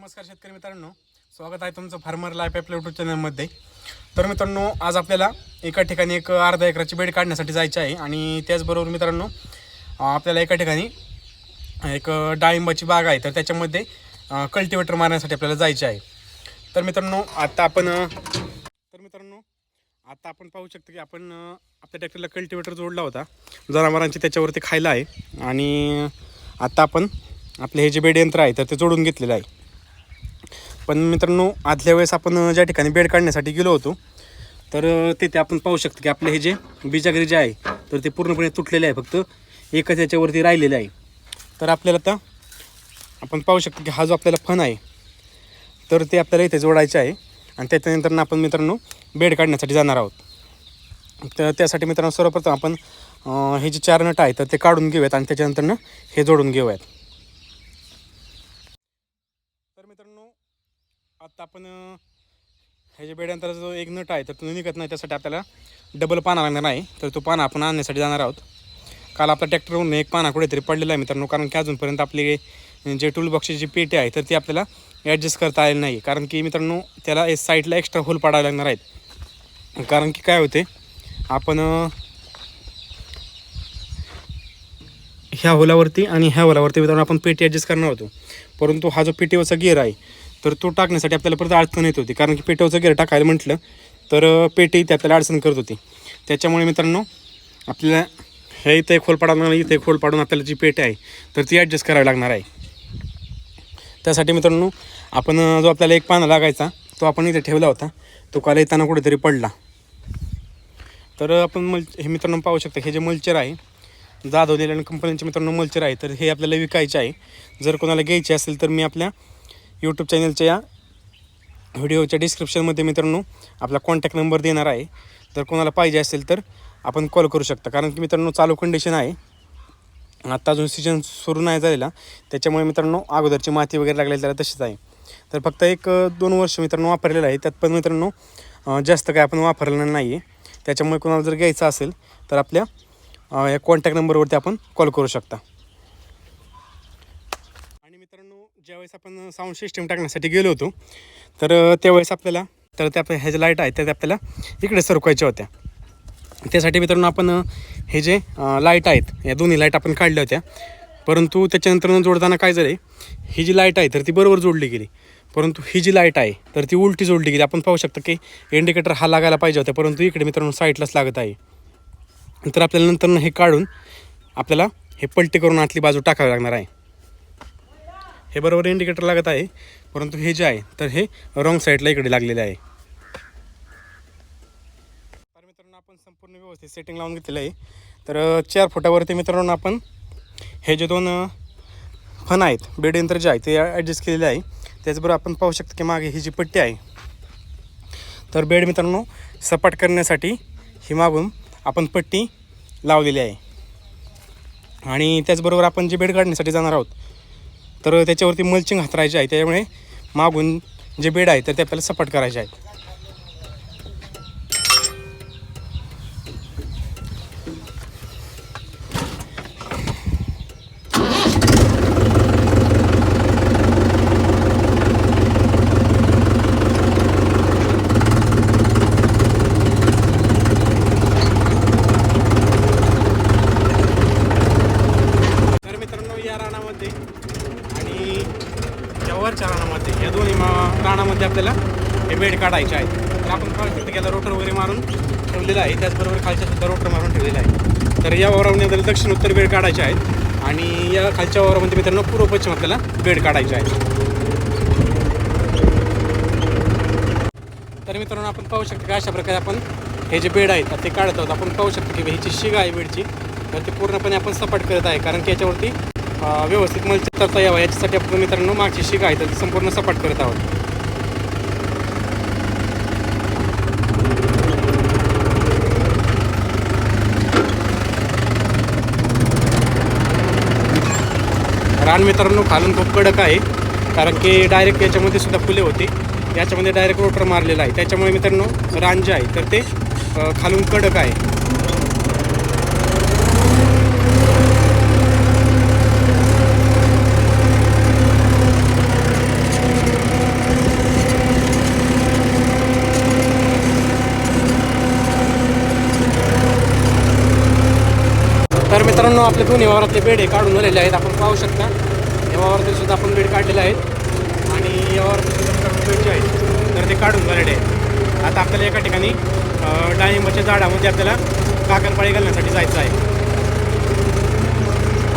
नमस्कार शेतकरी मित्रांनो. स्वागत आहे तुमचं फार्मर लाईफ आपल्या युट्यूब चॅनलमध्ये तर मित्रांनो आज आपल्याला एका ठिकाणी एक अर्धा एकराची बेड काढण्यासाठी जायची आहे आणि त्याचबरोबर मित्रांनो आपल्याला एका ठिकाणी एक डाळिंबाची बाग आहे. तर त्याच्यामध्ये कल्टिवेटर मारण्यासाठी आपल्याला जायचे आहे. तर मित्रांनो आता आपण तर मित्रांनो आता आपण पाहू शकतो की आपण आपल्या ट्रॅक्टरला कल्टिवेटर जोडला होता. जनावरांची त्याच्यावरती खायला आहे. आणि आता आपण आपले हे जे बेड यंत्र आहे तर ते जोडून घेतलेलं आहे. पण मित्रांनो आदल्या वेळेस आपण ज्या ठिकाणी बेड काढण्यासाठी गेलो होतो तर तिथे आपण पाहू शकतो की आपले हे जे बिजागरी जे आहे तर ते पूर्णपणे तुटलेले आहे फक्त. एकच याच्यावरती राहिलेले आहे. तर आपल्याला आता आपण पाहू शकतो की हा जो आपल्याला फण आहे तर ते आपल्याला इथे जोडायचे आहे. आणि त्याच्यानंतर आपण मित्रांनो बेड काढण्यासाठी जाणार आहोत. तर त्यासाठी मित्रांनो सर्वप्रथम आपण हे जे चार नट आहे तर ते काढून घेऊयात आणि त्याच्यानंतरनं हे जोडून घेऊयात तर मित्रांनो आता आपण ह्याच्या हे बेड्यांतर जो एक नट आहे तर तो निघत नाही. त्यासाठी आपल्याला डबल पाना लागणार आहे तर तो पाना आपण आणण्यासाठी जाणार आहोत. काल आपला ट्रॅक्टरवरून एक पाना कुठेतरी पडलेला आहे मित्रांनो. कारण की अजूनपर्यंत आपली जे टूल बॉक्सची जी पेटी आहे तर ती आपल्याला ॲडजस्ट करता आलेली नाही. कारण की मित्रांनो त्याला साईडला एक्स्ट्रा होल पाडावे लागणार आहेत. कारण की काय होते आपण ह्या होलावरती आणि ह्या होलावरती मित्रांनो आपण पेटी ॲडजस्ट करणार होतो. परंतु हा जो पेटीवरचा गिअर आहे तर तो टाकण्यासाठी आपल्याला परत अडचण येत होती. कारण की पेटीवरचा गिअर टाकायला म्हटलं तर पेटी ते आपल्याला अडचण करत होती. त्याच्यामुळे मित्रांनो आपल्याला हे इथे खोल पाडून इथे खोल पाडून आपल्याला जी पेटी आहे तर ती ॲडजस्ट करावी लागणार आहे. त्यासाठी मित्रांनो आपण जो आपल्याला एक पाना लागायचा तो आपण इथे ठेवला होता. तो काल येताना कुठेतरी पडला. तर आपण मल हे मित्रांनो पाहू शकता हे जे मल्चर आहे जाधव आणि कंपनीचे मित्रांनो मल्चर आहे तर हे आपल्याला विकायचे आहे. जर कोणाला घ्यायचे असेल तर मी आपल्या यूट्यूब चॅनलच्या या व्हिडिओच्या डिस्क्रिप्शनमध्ये मित्रांनो आपला कॉन्टॅक्ट नंबर देणार आहे. जर कोणाला पाहिजे असेल तर आपण कॉल करू शकता. कारण की मित्रांनो चालू कंडिशन आहे. आत्ता अजून सीजन सुरू नाही झालेला. त्याच्यामुळे मित्रांनो अगोदरची माती वगैरे लागलेली त्याला तशीच आहे. तर फक्त एक दोन वर्ष मित्रांनो वापरलेलं आहे. त्यात पण मित्रांनो जास्त काय आपण वापरलेलं नाही आहे त्याच्यामुळे कोणाला जर घ्यायचं असेल तर आपल्या या कॉन्टॅक्ट नंबरवरती आपण कॉल करू शकता आणि मित्रांनो ज्यावेळेस आपण साऊंड सिस्टीम टाकण्यासाठी गेलो होतो तर त्यावेळेस आपल्याला तर त्या आपल्या ह्या ज्या लाइट आहेत त्या त्या आपल्याला इकडे सरकवायच्या होत्या. त्यासाठी मित्रांनो आपण हे जे लाइट आहेत या दोन्ही लाइट आपण काढल्या होत्या. परंतु त्याच्यानंतर जोडताना काय झाले ही जी लाइट आहे तर ती बरोबर जोडली गेली. परंतु ही जी लाइट आहे तर ती उलटी जोडली गेली. आपण पाहू शकतो की इंडिकेटर हा लागायला पाहिजे होता परंतु इकडे मित्रांनो साईडलाच लागत आहे. तर आपल्याला नंतर हे काढून आपल्याला हे पलटी करून आतली बाजू टाकावी लागणार आहे. हे बरोबर इंडिकेटर लागत आहे. परंतु हे जे आहे तर हे रॉंग साईडला इकडे लागलेले आहे. तर मित्रांनो आपण संपूर्ण व्यवस्थित सेटिंग लावून घेतलेलं आहे. तर चार फुटावरती मित्रांनो आपण हे जे दोन फन आहेत बेड यंत्र जे आहे ते ॲडजस्ट केलेले आहे. त्याचबरोबर आपण पाहू शकतो की मागे ही जी पट्टी आहे तर बेड मित्रांनो सपाट करण्यासाठी ही मागून आपण पट्टी लावलेली आहे. आणि त्याचबरोबर आपण जे बेड काढण्यासाठी जाणार आहोत तर त्याच्यावरती मल्चिंग हातरायचे आहे. त्यामुळे मागून जे बेड आहे तर ते आपल्याला सपाट करायचे आहेत तर मित्रांनो या रानामध्ये आणि या वरच्या रानामध्ये या दोन्ही मा- रानामध्ये आपल्याला हे बेड काढायचे आहेत. तर आपण पाहू शकतो की रोटर वगैरे मारून ठेवलेलं आहे. त्याचबरोबर खालच्या सुद्धा रोटर मारून ठेवलेलं आहे. तर या वावरामध्ये आपल्याला दक्षिण उत्तर बेड काढायचे आहेत. आणि या खालच्या वावरामध्ये मित्रांनो पूर्व पश्चिम आपल्याला बेड काढायचे आहेत. तर मित्रांनो आपण पाहू शकतो की अशा प्रकारे आपण हे जे बेड आहेत ते काढत आहोत. आपण पाहू शकतो की ह्याची शिगा आहे बेडची. तर ती पूर्णपणे आपण सपाट करत आहे. कारण की याच्यावरती व्यवस्थित मल करता यावं याच्यासाठी आपण मित्रांनो मागची शिगा आहे तर ती संपूर्ण सपाट करत आहोत. रान मित्रांनो खालून खूप कडक आहे. कारण की डायरेक्ट याच्यामध्ये सुद्धा फुले होते. याच्यामध्ये डायरेक्ट रोटर मारलेला आहे. त्याच्यामुळे मित्रांनो रान जे आहे तर ते खालून कडक आहे. तर मित्रांनो आपले दोन्ही वावरातले बेड हे काढून झालेले आहेत. आपण पाहू शकता. या सुद्धा आपण बेड काढलेले आहेत. आणि या सुद्धा बेड जे आहेत. तर ते काढून झालेले आहेत. आता आपल्याला एका ठिकाणी डाळिंबाच्या झाडामध्ये आपल्याला काकरपाळी घालण्यासाठी जायचं आहे.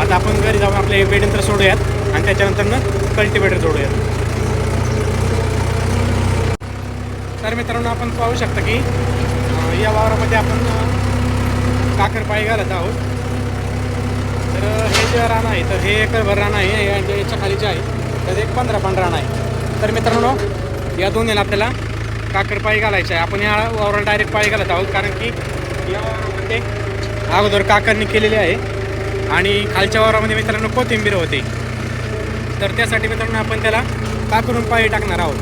आता आपण घरी जाऊन आपले बेड नंतर सोडूयात आणि त्याच्यानंतर कल्टिवेटर जोडूयात. तर मित्रांनो आपण पाहू शकता की या वावरामध्ये आपण काकरपाळी घालत आहोत. तर हे जे रान आहे तर हे एकरभर रान आहे आणि याच्या खाली जे आहे. तर एक पंधरा पण रान आहे. तर मित्रांनो या दोन्हीला आपल्याला काकरपाळी घालायची आहे. आपण या वावराला डायरेक्ट पाळी घालत आहोत कारण की या वावरामध्ये अगोदर काकरणी केलेली आहे. आणि खालच्या वावरामध्ये मित्रांनो कोथिंबीर होते. तर त्यासाठी मित्रांनो आपण त्याला काकरून पाळी टाकणार आहोत.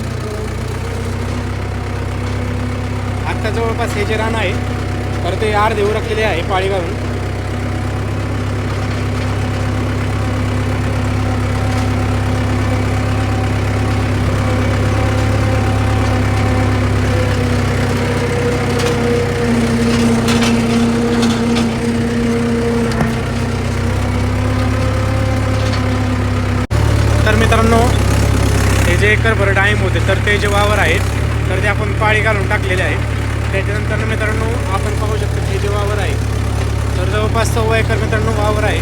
आत्ता जवळपास हे जे रान आहे तर ते अर्धे उरकलेले आहे पाळी घालून तर मित्रांनो हे जे एकरभर डाळिंब होते. तर ते जे वावर आहेत तर ते आपण पाळी घालून टाकलेले आहे त्याच्यानंतर मित्रांनो आपण पाहू शकतो हे जे वावर आहे तर जवळपास सव्वा एकर मित्रांनो वावर आहे.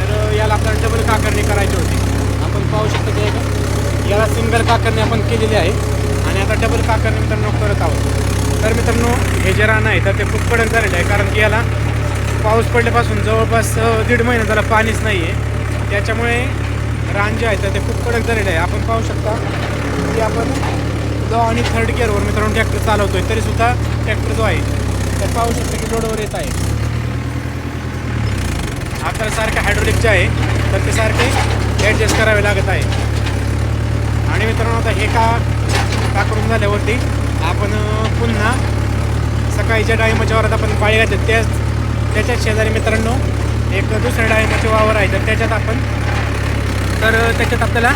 तर याला आपल्याला डबल काकरणी करायची होती. आपण पाहू शकतो की एक- याला सिंगल काकरणी आपण केलेली आहे. आणि आता डबल काकरणी मित्रांनो करत आहोत. तर मित्रांनो हे जे रान आहे तर ते खूप कडक झालेलं आहे. कारण की याला पाऊस पडल्यापासून जवळपास दीड महिना त्याला पाणीच नाही आहे त्याच्यामुळे रान जे आहे तर ते खूप कडक झालेलं आहे आपण पाहू शकता की आपण जो आणि थर्ड गिअरवर मित्रांनो ट्रॅक्टर चालवतोय तरीसुद्धा ट्रॅक्टर जो आहे तर पाहू शकता की लोडवर येत आहे. आपल्याला सारखे हायड्रोलिक जे आहे तर ते सारखे ॲडजस्ट करावे लागत आहे. आणि मित्रांनो आता हे का का करून झाल्यावरती आपण पुन्हा सकाळीच्या डाळिंबाच्या वावरात आपण पाळी घातली त्याच त्याच्याच शेजारी मित्रांनो एक दुसऱ्या डाळिंबाचे वावर आहे तर त्याच्यात आपण तर त्याच्यात आपल्याला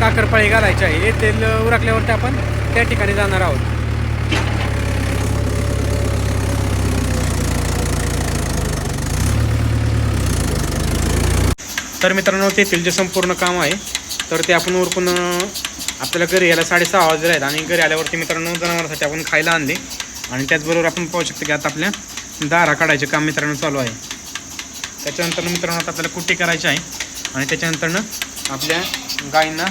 काकरपाळी घालायची आहे. हे तेल उरकल्यावरती आपण त्या ठिकाणी जाणार आहोत. तर मित्रांनो तेथील जे संपूर्ण काम आहे तर ते आपण उरकून आपल्याला घरी यायला साडेसहा वाजले आहेत. आणि घरी आल्यावरती मित्रांनो जनावरांसाठी आपण खायला आणले. आणि त्याचबरोबर आपण पाहू शकतो की आता आपल्या दारा काढायचे काम मित्रांनो चालू आहे. त्याच्यानंतर मित्रांनो आता आपल्याला कुट्टी करायची आहे. आणि त्याच्यानंतरनं आपल्या गायींना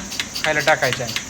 खायला टाकायचं आहे.